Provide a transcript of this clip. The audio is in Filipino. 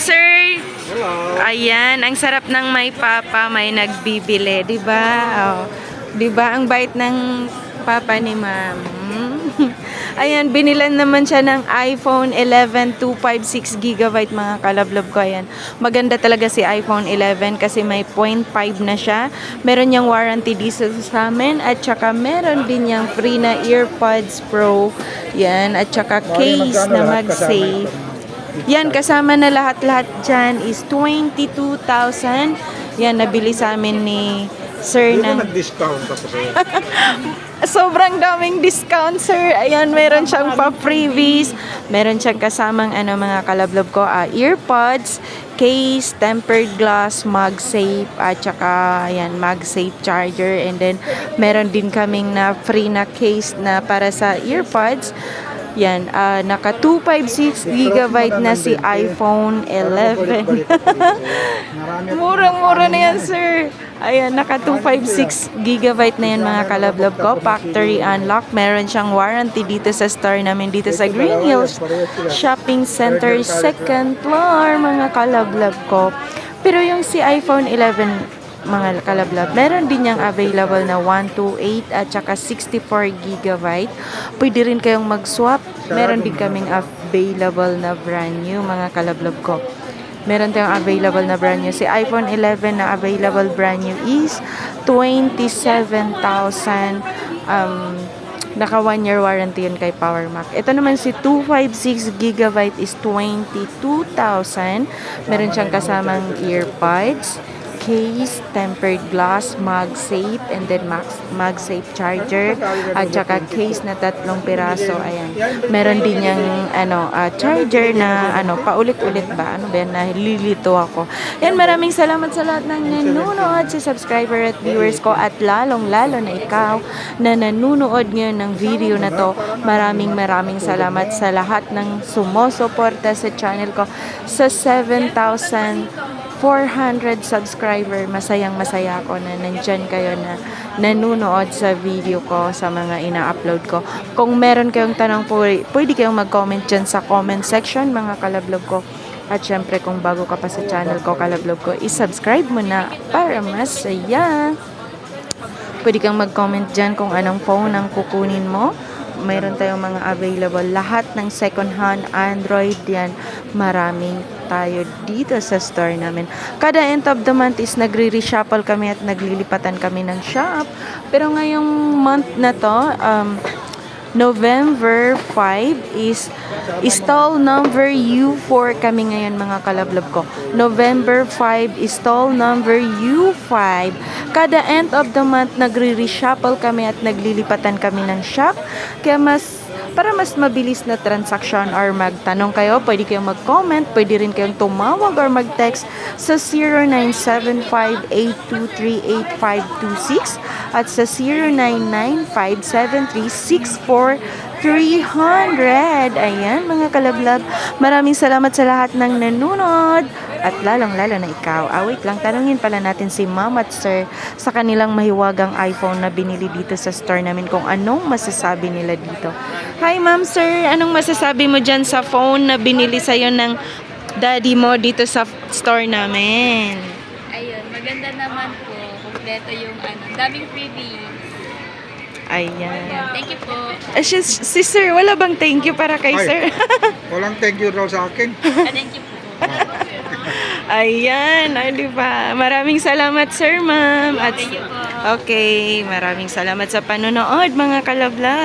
sir. Hello. Ayan, ang sarap ng may papa, may nagbibili, 'di ba? Oh. 'Di ba ang bait ng papa ni ma'am? Ayan, binilan naman siya ng iPhone 11 256 GB mga kalablob ko. Ayan. Maganda talaga si iPhone 11 kasi may 0.5 na siya. Meron niyang warranty dito sa amin at saka meron din niyang free na EarPods Pro. Yan, at saka case na mag-safe. Yan, kasama na lahat-lahat dyan is 22,000. Yan, nabili sa amin ni Sir Hindi na. nag-discount ako sa'yo? Sobrang daming discount, sir. Ayan, meron siyang pa-freebies. Meron siyang kasamang ano, mga kalablob ko, ah, earpods, case, tempered glass, MagSafe, at saka, ayan, MagSafe charger. And then, meron din kaming na free na case na para sa earpods. Yan, ah, naka 256 gigabyte na si iPhone 11. Marami Murang-mura na yan, sir. Ayan, naka 256 gigabyte na yan mga kalablob ko. Factory unlock. Meron siyang warranty dito sa store namin dito sa Green Hills Shopping Center, second floor mga kalablob ko. Pero yung si iPhone 11 mga kalablab. Meron din niyang available na 128 at saka 64 gigabyte. Pwede rin kayong mag-swap. Meron din kaming available na brand new mga kalablab ko. Meron tayong available na brand new. Si iPhone 11 na available brand new is 27,000 um, naka 1 year warranty yun kay Power Mac. Ito naman si 256 gigabyte is 22,000. Meron siyang kasamang earpods, case, tempered glass, MagSafe, and then Mag MagSafe charger, at saka case na tatlong piraso. Ayan. Meron din yung ano, ah, charger na ano, paulit-ulit ba? Ano ba yan? Nalilito ako. Yan, maraming salamat sa lahat ng nanonood, sa subscriber at viewers ko, at lalong-lalo na ikaw na nanonood ngayon ng video na to. Maraming maraming salamat sa lahat ng sumusuporta sa channel ko sa 7,000 400 subscriber, masayang masaya ako na nandyan kayo na nanonood sa video ko, sa mga ina-upload ko. Kung meron kayong tanong po, pwede kayong mag-comment dyan sa comment section, mga kalablog ko. At syempre, kung bago ka pa sa channel ko, kalablog ko, isubscribe mo na para masaya. Pwede kang mag-comment dyan kung anong phone ang kukunin mo. Mayroon tayong mga available. Lahat ng second hand Android yan. Maraming tayo dito sa store namin. Kada end of the month is nagre-reshuffle kami at naglilipatan kami ng shop. Pero ngayong month na to, um, November 5 is stall number U4 kami ngayon mga kalablab ko. November 5 is stall number U5. Kada end of the month nagre-reshuffle kami at naglilipatan kami ng shop. Kaya mas para mas mabilis na transaction or magtanong kayo, pwede kayong mag-comment, pwede rin kayong tumawag or mag-text sa 0975-823-8526 at sa 0995-7364300. Ayan mga kalablab, maraming salamat sa lahat ng nanonood at lalong-lalo na ikaw. Ah, wait lang, tanungin pala natin si Ma'am at Sir sa kanilang mahiwagang iPhone na binili dito sa store namin kung anong masasabi nila dito. Hi Ma'am Sir, anong masasabi mo dyan sa phone na binili sa'yo ng daddy mo dito sa store namin? Ayun, maganda naman po. Kompleto yung ano, daming freebies. Ayan. Thank you po. Ah, si, si Sir, wala bang thank you para kay Ay. Sir? Walang thank you raw sa akin. Ah, Thank you po. Ayan, ay, di ba? Maraming salamat, Sir, Ma'am. At, Thank you po. okay, maraming salamat sa panonood, mga kalabla.